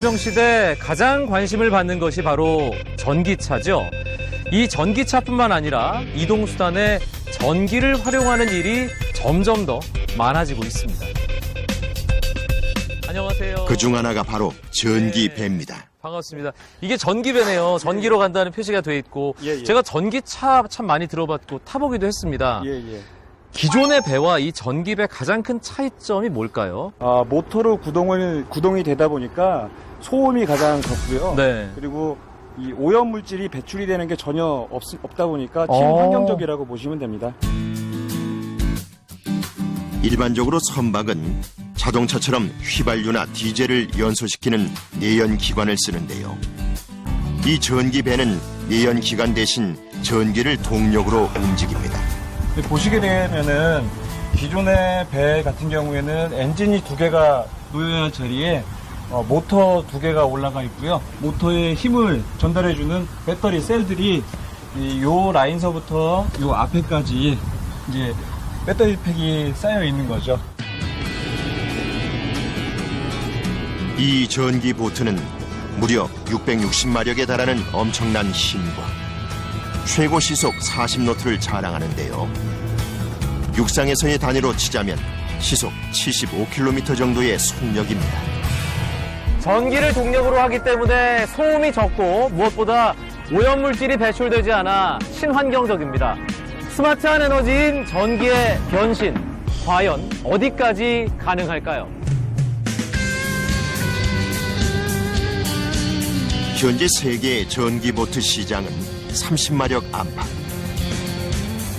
정시대 가장 관심을 받는 것이 바로 전기차죠. 이 전기차뿐만 아니라 이동수단에 전기를 활용하는 일이 점점 더 많아지고 있습니다. 안녕하세요. 그 중 하나가 바로 전기배입니다. 반갑습니다. 이게 전기배네요. 전기로 간다는 표시가 돼 있고 예, 예. 제가 전기차 참 많이 들어봤고 타보기도 했습니다. 예, 예. 기존의 배와 이 전기배 가장 큰 차이점이 뭘까요? 아, 모터로 구동을, 구동이 되다 보니까 소음이 가장 적고요. 네. 그리고 이 오염 물질이 배출이 되는 게 전혀 없, 없다 보니까 어. 친환경적이라고 보시면 됩니다. 일반적으로 선박은 자동차처럼 휘발유나 디젤을 연소시키는 내연기관을 쓰는데요. 이 전기배는 내연기관 대신 전기를 동력으로 움직입니다. 보시게 되면은 기존의 배 같은 경우에는 엔진이 두 개가 놓여 있는 자리에 어, 모터 두 개가 올라가 있고요. 모터에 힘을 전달해주는 배터리 셀들이 이 요 라인서부터 요 앞에까지 이제 배터리 팩이 쌓여 있는 거죠. 이 전기 보트는 무려 660마력에 달하는 엄청난 힘과 최고 시속 40노트를 자랑하는데요. 육상에서의 단위로 치자면 시속 75km 정도의 속력입니다. 전기를 동력으로 하기 때문에 소음이 적고 무엇보다 오염물질이 배출되지 않아 친환경적입니다. 스마트한 에너지인 전기의 변신, 과연 어디까지 가능할까요? 현재 세계의 전기보트 시장은 30마력 안팎.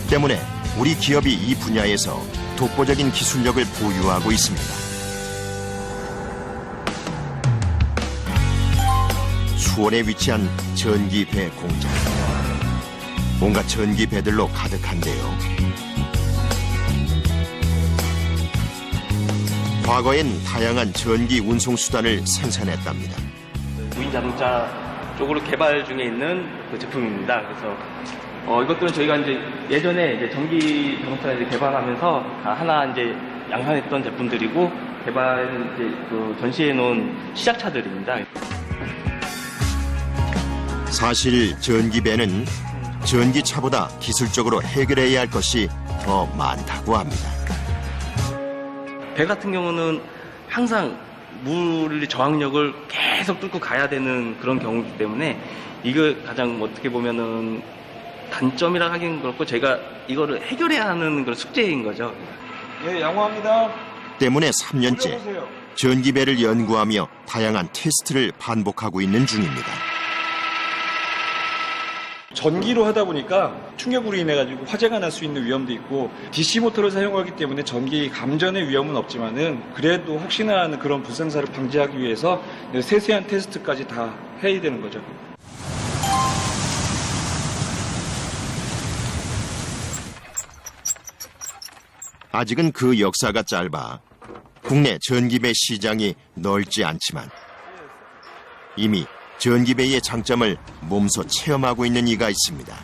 때문에 우리 기업이 이 분야에서 독보적인 기술력을 보유하고 있습니다. 수원에 위치한 전기배 공장. 뭔가 전기배들로 가득한데요. 과거엔 다양한 전기 운송 수단을 생산했답니다. 무인 자동차 쪽으로 개발 중에 있는 그 제품입니다. 그래서 어, 이것들은 저희가 이제 예전에 이제 전기 자동차를 이제 개발하면서 다 하나 이제 양산했던 제품들이고 개발 이제 그 전시해 놓은 시작차들입니다. 사실 전기배는 전기차보다 기술적으로 해결해야 할 것이 더 많다고 합니다. 배 같은 경우는 항상 물 저항력을 계속 뚫고 가야 되는 그런 경우이기 때문에 이거 가장 어떻게 보면은 단점이라 하기는 그렇고 제가 이거를 해결해야 하는 그런 숙제인 거죠. 예, 양호합니다. 때문에 3년째 올려보세요. 전기배를 연구하며 다양한 테스트를 반복하고 있는 중입니다. 전기로 하다 보니까 충격으로 인해 가지고 화재가 날 수 있는 위험도 있고 DC 모터를 사용하기 때문에 전기 감전의 위험은 없지만은 그래도 혹시나 하는 그런 불상사를 방지하기 위해서 세세한 테스트까지 다 해야 되는 거죠. 아직은 그 역사가 짧아 국내 전기배 시장이 넓지 않지만 이미 전기배의 장점을 몸소 체험하고 있는 이가 있습니다.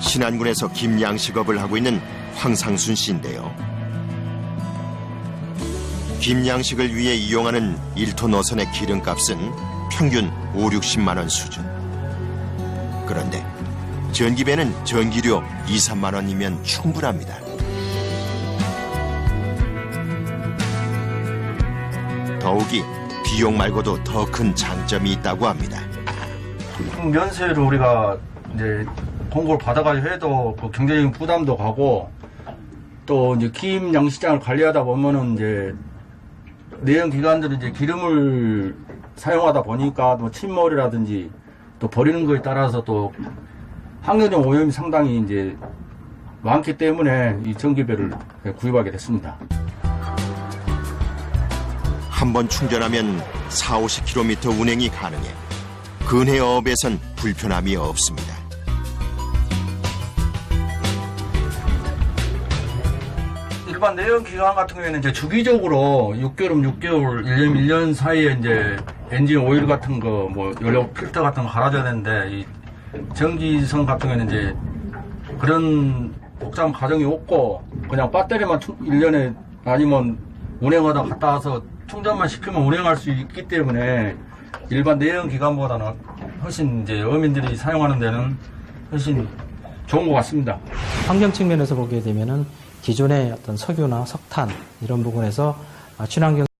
신안군에서 김양식업을 하고 있는 황상순 씨인데요. 김양식을 위해 이용하는 1톤 노선의 기름값은 평균 5, 60만 원 수준. 그런데 전기배는 전기료 2, 3만 원이면 충분합니다. 더욱이 비용 말고도 더 큰 장점이 있다고 합니다. 면세를 우리가 이제 공고를 받아가지고 해도 그 경제적인 부담도 가고 또 이제 김 양시장을 관리하다 보면은 이제 내연 기관들은 이제 기름을 사용하다 보니까 또 침몰이라든지 또 버리는 거에 따라서 또 환경적 오염이 상당히 이제 많기 때문에 이 전기배를 구입하게 됐습니다. 한 번 충전하면 4, 50km 운행이 가능해 근해 어업에선 불편함이 없습니다. 일반 내연 기관 같은 경우에는 이제 주기적으로 6개월이면 6개월, 1년 1년 사이에 이제 엔진 오일 같은 거, 뭐 연료 필터 같은 거 갈아줘야 되는데 이 전기선 같은 경우에는 이제 그런 복잡한 과정이 없고 그냥 배터리만 충- 1년에 아니면 운행하다 갔다 와서 충전만 시키면 운행할 수 있기 때문에 일반 내연 기관보다는 훨씬 이제 어민들이 사용하는 데는 훨씬 좋은 것 같습니다. 환경 측면에서 보게 되면은 기존의 어떤 석유나 석탄 이런 부분에서 친환경